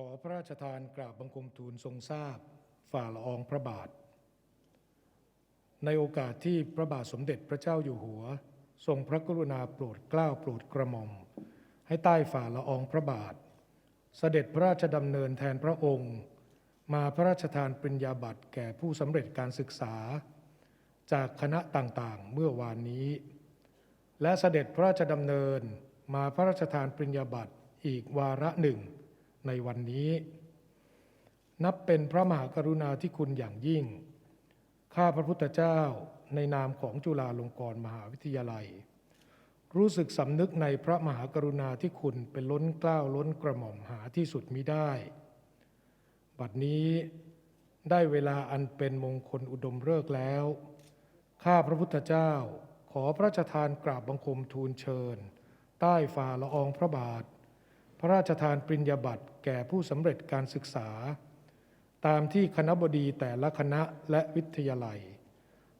ขอพระราชทานกราบบังคมทูลทรงทราบ ฝ่าละอองพระบาท ในโอกาสที่พระบาทสมเด็จพระเจ้าอยู่หัว ทรงพระกรุณาโปรดเกล้าโปรดกระหม่อม ให้ใต้ฝ่าละอองพระบาท เสด็จพระราชดำเนินแทนพระองค์ มาพระราชทานปริญญาบัตรแก่ผู้สำเร็จการศึกษา จากคณะต่างๆเมื่อวานนี้ และเสด็จพระราชดำเนินมาพระราชทานปริญญาบัตรอีกวาระหนึ่ง ในวันนี้ นับเป็นพระมหากรุณาธิคุณอย่างยิ่ง ข้าพระพุทธเจ้าในนามของจุฬาลงกรณ์มหาวิทยาลัย รู้สึกสำนึกในพระมหากรุณาธิคุณเป็นล้นเกล้าวล้นกระหม่อมหาที่สุดมิได้ บัดนี้ได้เวลาอันเป็นมงคลอุดมฤกษ์แล้ว ข้าพระพุทธเจ้าขอพระราชทานกราบบังคมทูลเชิญ ใต้ฝ่าละอองพระบาท ระราชทานปริญญาบัตรแก่ผู้สำเร็จการศึกษา ตามที่คณะบดีแต่ละคณะและวิทยาลัย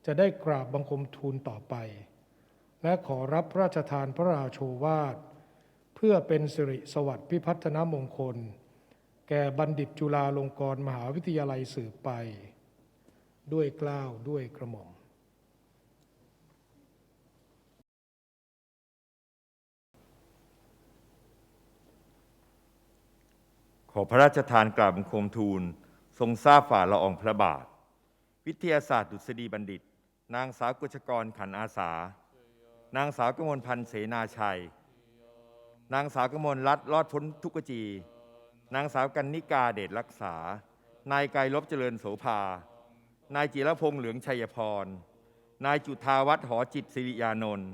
จะได้กราบบังคมทูลต่อไป และขอรับพระราชทานพระราโชวาท เพื่อเป็นสิริสวัสดิ์พิพัฒนมงคล แก่บัณฑิตจุฬาลงกรณ์มหาวิทยาลัยสืบไป ด้วยกล้าวด้วยกระหม่อม ข อพระราชทานกราบบังคมทูล ทรงทราบฝ่าละอองพระบาท วิทยาศาสตร์ดุษฎีบัณฑิต นางสาวกุชกรขันอาสา นางสาวกมลพันธ์เสนาชัย นางสาวกมลรัตน์รอดพ้นทุกขจี นางสาวกันนิกาเดชรักษา นายไกรลบเจริญโสภา นายจิรพงษ์เหลืองชัยพร นายจุธาวัฒน์หอจิตสิริยานนท์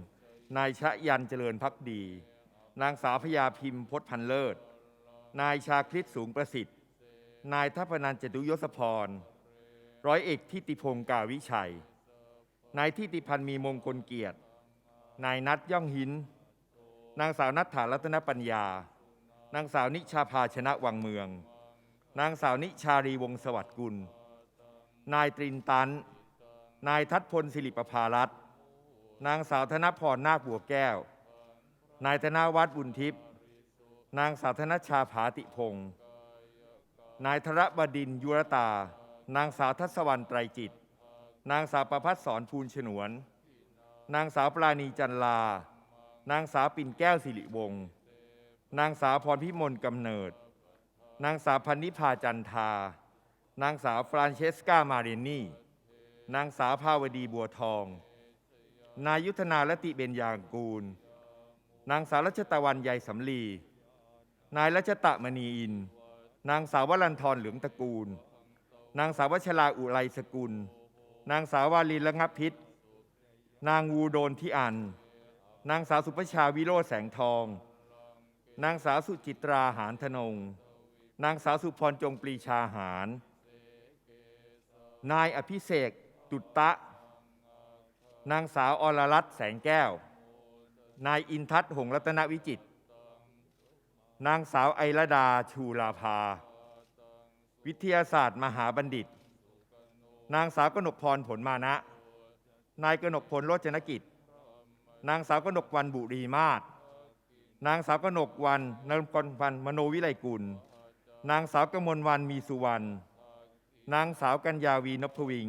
นายชะยันเจริญพักดี นางสาวพยาพิมพ์พจน์พันเลิศ นายชาคริตสูงประสิทธิ์ นายทัพนันจตุยศพร ร้อยเอกทิติพงศ์กาวิชัย นายทิติพันธ์มีมงคลเกียรติ นายนัทย่องหิน นางสาวนัทธารัตนปัญญา นางสาวนิชาภาชนะวังเมือง นางสาวนิชารีวงสวัสดิ์กุล นายตรินตัน นายทัศพลศิริประภารัตน์นางสาวธนพรนาคบัวแก้ว นายธนวัฒน์บุญทิพย์ นางสาวธนชาผาติพงศ์นายธรบดินยุรตา นางสาวทัศวรรณไตรจิต นางสาวประพัฒสอนภูลฉนวน นางสาวปราณีจันลา นางสาวปิ่นแก้วสิริวงศ์นางสาวพรพิมลกำเนิด นางสาวพันนิพาจันทา นางสาวฟรานเชสกามาเรนนี่ นางสาวภาวดีบัวทอง นายุทธนาลติเบญยางกูล นางสาวรัชตะวันใยสำลี นายรัชตะมณีอิน นางสาววรันทรเหลืองตระกูล นางสาววัชราอุไรสกุล นางสาววาลีระงับพิษ นางวูโดนที่อัน นางสาวสุภชาวิโรจน์แสงทอง นางสาวสุจิตราหานธนง นางสาวสุพรจงปรีชาหาร นายอภิเษกตุตตะ นางสาวอรรัตน์แสงแก้ว นายอินทัศน์หงรัตนวิจิตร นางสาวไอรดาชูลาภา วิทยาศาสตร์มหาบัณฑิต นางสาวกนกพรผลมานะ นายกนกพลโรจนกิจ นางสาวกนกวันบุรีมาศ นางสาวกนกวันนรกรพันมโนวิไลกุล นางสาวกมลวันมีสุวรรณ นางสาวกัญญาวีนพวิง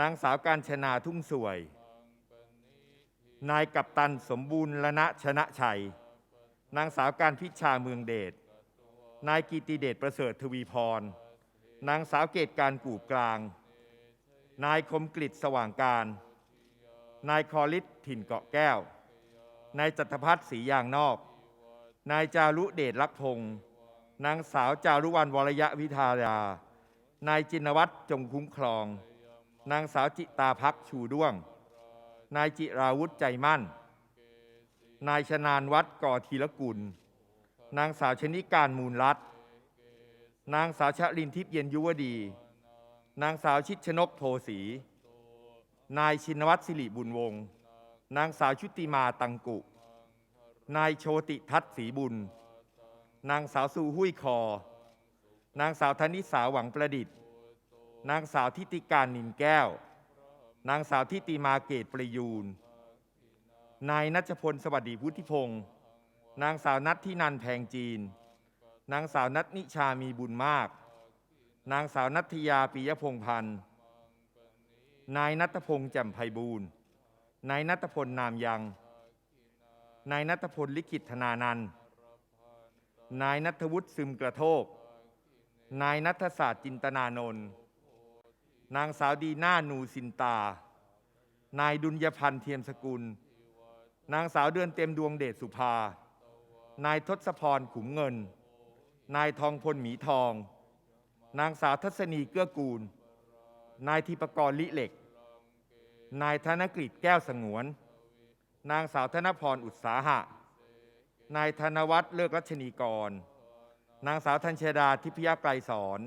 นางสาวการชนาทุ่งสวย นายกัปตันสมบูรณ์ละนะชนะชัย นางสาวการพิชาเมืองเดช นายกีติเดชประเสริฐทวีพร นางสาวเกตการกูบกลาง นายคมกฤษสว่างการ นายคอลิศถิ่นเกาะแก้ว นายจัตพัฒน์ศรียางนอก นายจารุเดชรักพงศ์นางสาวจารุวรรณวรยะวิทายา นายจินวัตรจงคุ้มครอง นางสาวจิตาพักชูด้วง นายจิราวุธใจมั่น นายชนานวัดก่อธีรกุล นางสาวชนิการมูลรัตน์นางสาวชลินทิพย์เย็นยุวดี นางสาวชิดชนกโพสี นายชินวัตรสิริบุญวงศ์นางสาวชุติมาตังกุ นายโชติทัศน์ศรีบุญ นางสาวสูหุ้ยคอ นางสาวธนิสาหวังประดิษฐ์ นางสาวทิติการนินแก้ว นางสาวทิติมาเกตประยูน นายนัชพลสวัสดีพุทธิพงศ์นางสาวนัทที่นันแพงจีน นางสาวนัทนิชามีบุญมาก นางสาวนัทยาปิยพงพันธ์นายนัทพงษ์แจ่มไพบูรณ์นายนัทพลนามยัง นายนัทพลลิขิตธนานันท์นายนัทวุฒิซึมกระโทก นายนัทศาสตร์จินตนานนท์นางสาวดีหน่านูสินตา นายดุลยพันธ์เทียมสกุล นางสาวเดือนเต็มดวงเดชสุภา นายทศพรขุมเงิน นายทองพลหมีทอง นางสาวทัศนีเกื้อกูล นายธิปกรลิเหล็ก นายธนกฤษแก้วสงวน นางสาวธนพรอุตสาหะ นายธนวัฒน์เลิกรัชนีกร นางสาวธัญชดาทิพยไกรสอน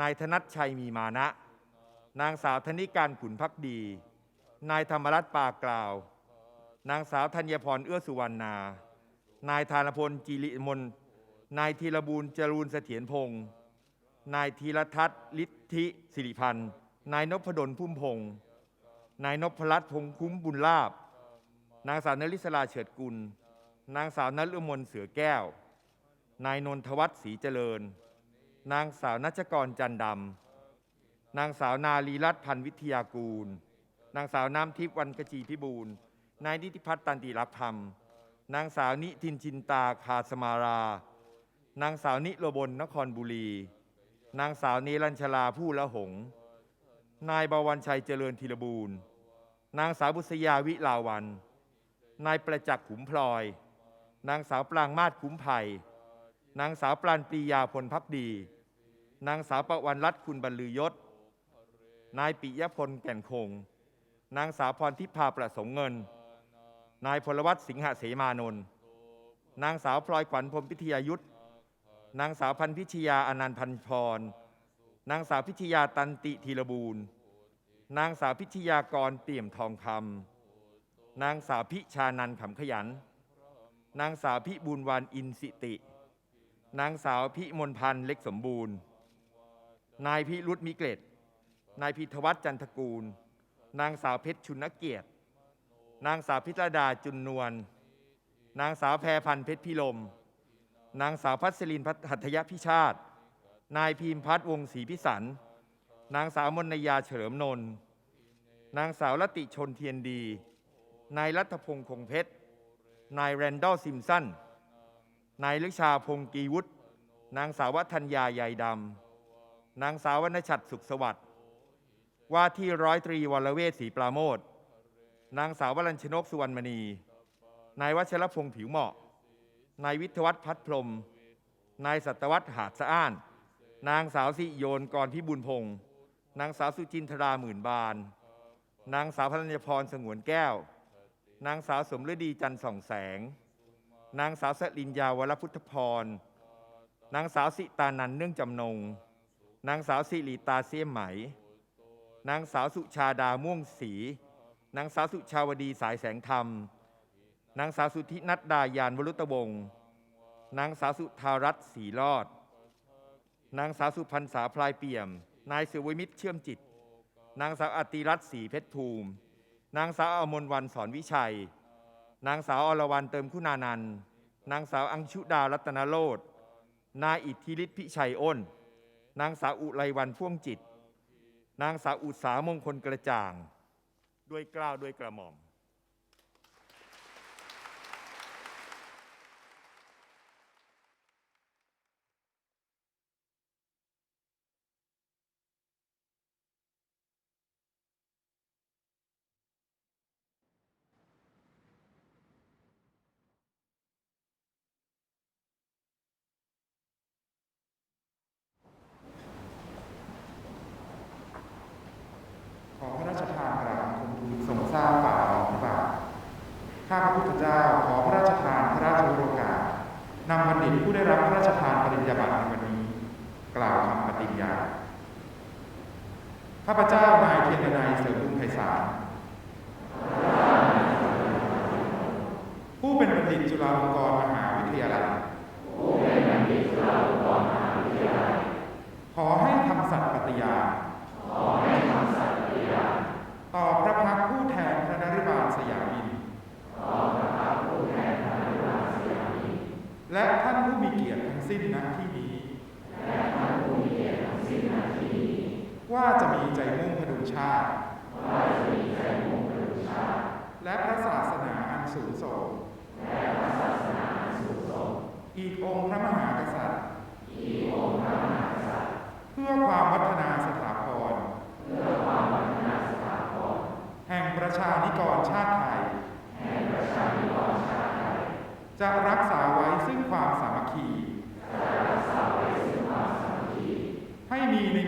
นายธนัทชัยมีมานะ นางสาวธนิการขุนพักดี นายธรรมรัตน์ปากล่าว นางสาวธัญพรเอื้อสุวรรณา นายธานพลจิริมน นายธีรบูรณ์จรูนเสถียรพงศ์นายธีรทัศน์ฤทธิสิริพันธ์ นายนพดลพุ่มพงศ์นายนพรัตน์พงคุ้มบุญลาบ นางสาวนลิศราเฉิดกุล นางสาวนฤมลเสือแก้ว นายนนทวัฒน์ศรีเจริญ นางสาวนัชกรจันดำ นางสาวนาลีรัตน์พันธ์วิทยากูล นางสาวน้ำทิพย์วันกจีพิบูล นายนิติพัฒน์ตันติรับธรรม นางสาวนิทินจินตาคาสมารา นางสาวนิโรบลนครบุรี นางสาวเนรัญชลาผู้ละหง นายบวรชัยเจริญธีรบูรณ์ นางสาวบุษยาวิลาวัน นายประจักษ์ขุมพลอย นางสาวปรางมาศคุ้มไผ่นางสาวปราณปรียาพลพักดี นางสาวประวันรัตน์คุณบรรลือยศ นายปิยพลแก่นคง นางสาวพรทิพาประสงค์เงิน นายพลวัตสิงหเสมานนท์นางสาวพลอยขวัญพรมพิทยายุทธนางสาวพันพิชยาอนันต์พันพร นางสาวพิชยาตันติธีรบูรณ์นางสาวพิชยากรเตี่ยมทองคำนางสาวพิชานันขำขยัน นางสาวพิบูลวานอินสิติ นางสาวพิมลพันธ์เล็กสมบูรณ์ นายพิรุธมิเกรดนายพิทวัฒจันทกูล นางสาวเพชรชุนเกียรติ นางสาวพิรดาจุนนวล นางสาวแพรพันธ์เพชรพิลม นางสาวพัสลินพัทหัตยพิชาติ นายพีมพัฒน์วงศรีพิสัน นางสาวมนยาเฉลิมนนท์ นางสาวรติชนเทียนดี นายรัฐพงษ์คงเพชร นายแรนดอลซิมสัน นายลึกชาพงกีวุฒินางสาววัฒนยาใยดำ นางสาววรรณชัดสุขสวัสดิ์ ว่าที่ร้อยตรีวรเวศศรีปราโมท นางสาววรัญชนกสุวรรณมณี นายวัชรพงษ์ผิวเหมาะ นายวิทยวัฒน์พัฒพรม นายสัตวัฒน์หาดสะอ้าน นางสาวสิโยนกรพิบูลพงศ์นางสาวสุจินทราหมื่นบาน นางสาวพลัญพรสงวนแก้ว นางสาวสมฤดีจันทร์ส่องแสง นางสาวสลินยาวรพุทธพร นางสาวสิตานันเนื่องจำนง นางสาวสิริตาเสียมไหม นางสาวสุชาดาม่วงศรี นางสาวสุชาวดีสายแสงธรรม นางสาวสุธินัดดายานวรุตวงศ์นางสาวสุธารัตน์ศรีรอด นางสาวสุพรรณษาพลายเปี่ยม นายสุวิมิตรเชื่อมจิต นางสาวอติรัตน์ศรีเพชรภูมิ นางสาวอมนวันสอนวิชัย นางสาวอรวรรณเติมคุณานันท์นางสาวอังชุดารัตนโรธนายอิทธิฤทธิพิชัยอ้น นางสาวอุไรวันพ่วงจิต นางสาวอุตสามงคลกระจ่าง ด้วยกล้าวด้วยกระหม่อม ขอพระราชทานกราบบังคมทูลทรงทราบฝ่าละอองพระบาท ข้าพระพุทธเจ้าขอพระราชทานพระราชโอกาสนำบัณฑิตผู้ได้รับพระราชทานปริญญาบัตรในวันนี้ กล่าวคำปฏิญญา ข้าพเจ้านายเทียนนายเสริมบุญไพศาลผู้เป็นบัณฑิตจุฬาลงกรณ์มหาวิทยาลัย ขอให้คำสัตย์ปฏิญาณ ต่อพระพักตร์ผู้แทนพระนริบาลสยามิน และท่านผู้มีเกียรติทั้ง สิ้นณที่นี้ ว่าจะมีใจมุ่งพดุงชาติ และพระศาสนาอันสูงส่งอีกองค์พระมหากษัตริย์ เพื่อความวัฒนาสถาพร แห่งประชานิกรชาติไทย จะรักษาไว้ซึ่งความสามัคคี ให้มีในหมู่คณะ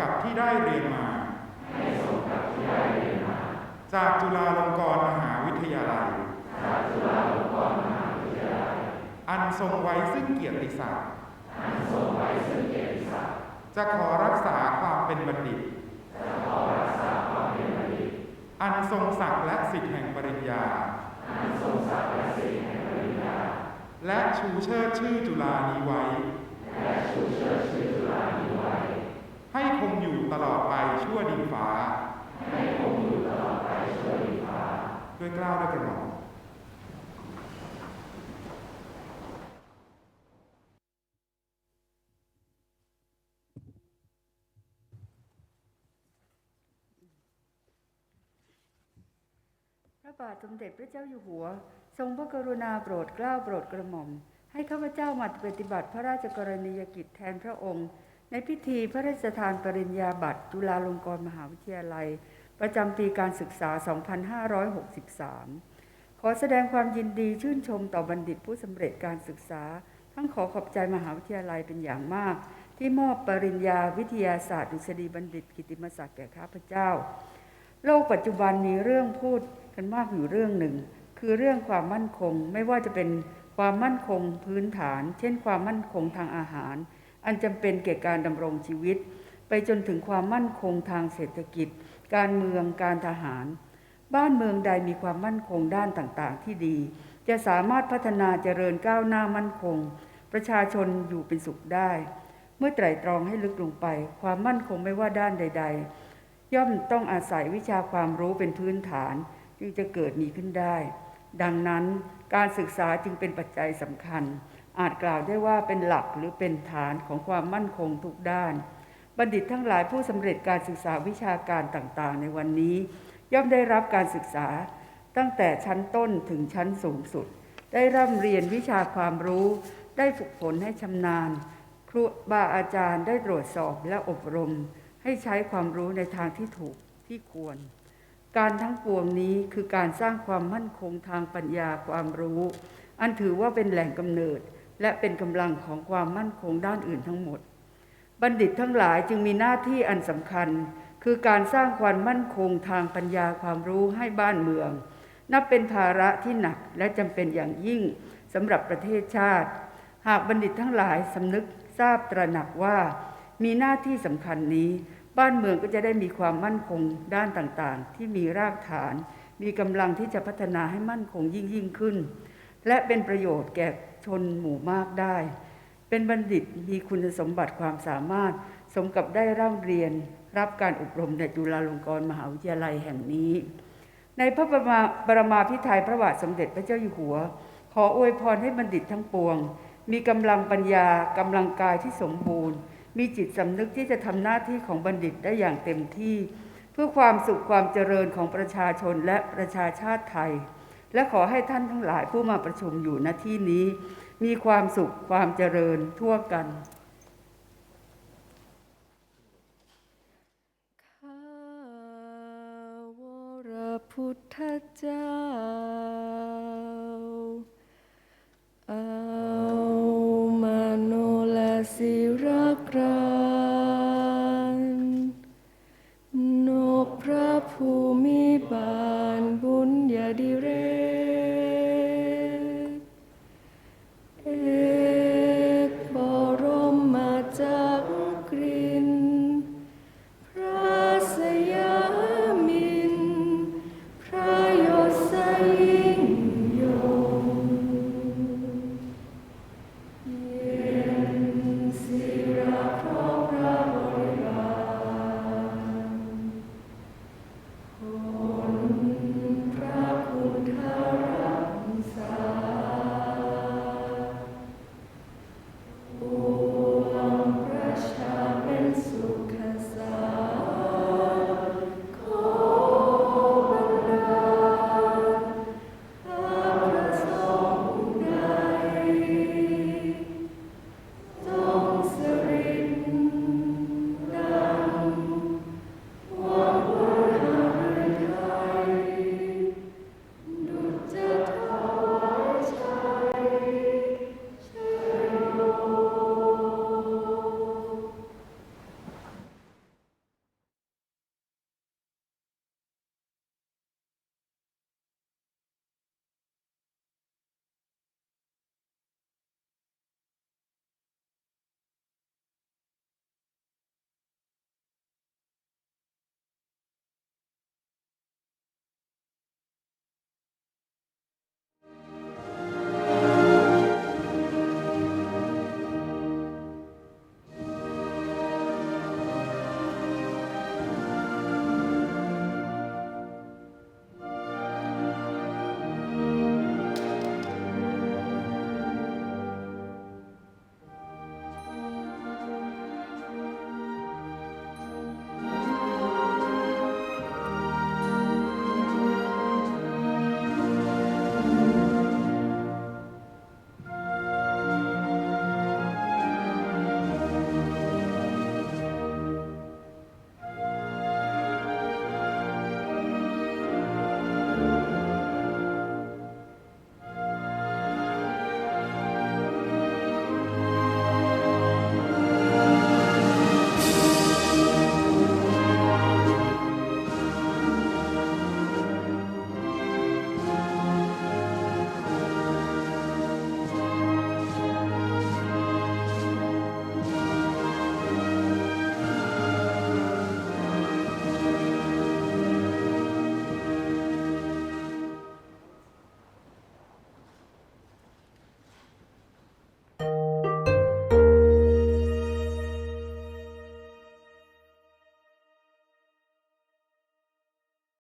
กับที่ได้เรียนมา จากจุฬาลงกรณ์มหาวิทยาลัย อันทรงไว้ซึ่งเกียรติศักดิ์จะขอรักษาความเป็นบัณฑิต อันทรงศักดิ์และสิทธิแห่งปริญญา และชูเชิดชื่อจุฬานี้ไว้ ให้คงอยู่ตลอดไปชั่วดินฟ้า ด้วยกล้าวด้วยกระหม่อมพระบาทสมเด็จพระเจ้าอยู่หัว ทรงพระกรุณาโปรดเกล้าโปรดกระหม่อม ให้ข้าพเจ้ามาปฏิบัติพระราชกรณียกิจแทนพระองค์ ในพิธีพระราชทานปริญญาบัตรจุฬาลงกรณ์มหาวิทยาลัย ประจำปีการศึกษา 2563 ขอแสดงความยินดีชื่นชมต่อบัณฑิตผู้สำเร็จการศึกษา ทั้งขอขอบใจมหาวิทยาลัยเป็นอย่างมาก ที่มอบปริญญาวิทยาศาสตร์ดุษฎีบัณฑิตกิตติมศักดิ์แก่ข้าพเจ้า โลกปัจจุบันมีเรื่องพูดกันมากอยู่เรื่องหนึ่ง คือเรื่องความมั่นคงไม่ว่าจะเป็นความมั่นคงพื้นฐาน เช่น ความมั่นคงทางอาหาร อันจำเป็นแก่การดำรงชีวิต ไปจนถึงความมั่นคงทางเศรษฐกิจ การเมืองการทหาร บ้านเมืองใดมีความมั่นคงด้านต่างๆ ที่ดี จะสามารถพัฒนาเจริญก้าวหน้ามั่นคง ประชาชนอยู่เป็นสุขได้ เมื่อไตร่ตรองให้ลึกลงไป ความมั่นคงไม่ว่าด้านใด ๆ ย่อมต้องอาศัยวิชาความรู้เป็นพื้นฐาน จึงจะเกิดมีขึ้นได้ ดังนั้นการศึกษาจึงเป็นปัจจัยสำคัญ อาจกล่าวได้ว่าเป็นหลักหรือเป็นฐานของความมั่นคงทุกด้าน บัณฑิตทั้งหลายผู้สำเร็จการศึกษาวิชาการต่างๆ ในวันนี้ ย่อมได้รับการศึกษาตั้งแต่ชั้นต้นถึงชั้นสูงสุด ได้ร่ำเรียนวิชาความรู้ ได้ฝึกฝนให้ชำนาญ ครูบาอาจารย์ได้ตรวจสอบและอบรม ให้ใช้ความรู้ในทางที่ถูกที่ควร การทั้งปวงนี้คือการสร้างความมั่นคงทางปัญญาความรู้ อันถือว่าเป็นแหล่งกำเนิด และเป็นกำลังของความมั่นคงด้านอื่นทั้งหมด บัณฑิตทั้งหลายจึงมีหน้าที่อันสำคัญ คือการสร้างความมั่นคงทางปัญญาความรู้ให้บ้านเมือง นับเป็นภาระที่หนักและจำเป็นอย่างยิ่งสำหรับประเทศชาติ หากบัณฑิตทั้งหลายสำนึกทราบตระหนักว่า มีหน้าที่สำคัญนี้ บ้านเมืองก็จะได้มีความมั่นคงด้านต่างๆ ที่มีรากฐาน มีกำลังที่จะพัฒนาให้มั่นคงยิ่งยิ่งขึ้น และเป็นประโยชน์แก่ ชนหมู่มากได้ เป็นบัณฑิตมีคุณสมบัติความสามารถ สมกับได้ร่ำเรียน รับการอบรมในจุฬาลงกรณ์มหาวิทยาลัยแห่งนี้ ในพระบรมบรมาภิไธยพระบาทสมเด็จพระเจ้าอยู่หัว ขออวยพรให้บัณฑิตทั้งปวง มีกำลังปัญญากำลังกายที่สมบูรณ์ มีจิตสำนึกที่จะทำหน้าที่ของบัณฑิตได้อย่างเต็มที่ เพื่อความสุขความเจริญของประชาชนและประชาชาติไทย และขอให้ท่านทั้งหลายผู้มาประชุมอยู่ณที่นี้ มีความสุขความเจริญทั่วกันพุทธเจ้าเอามโนลสิรกร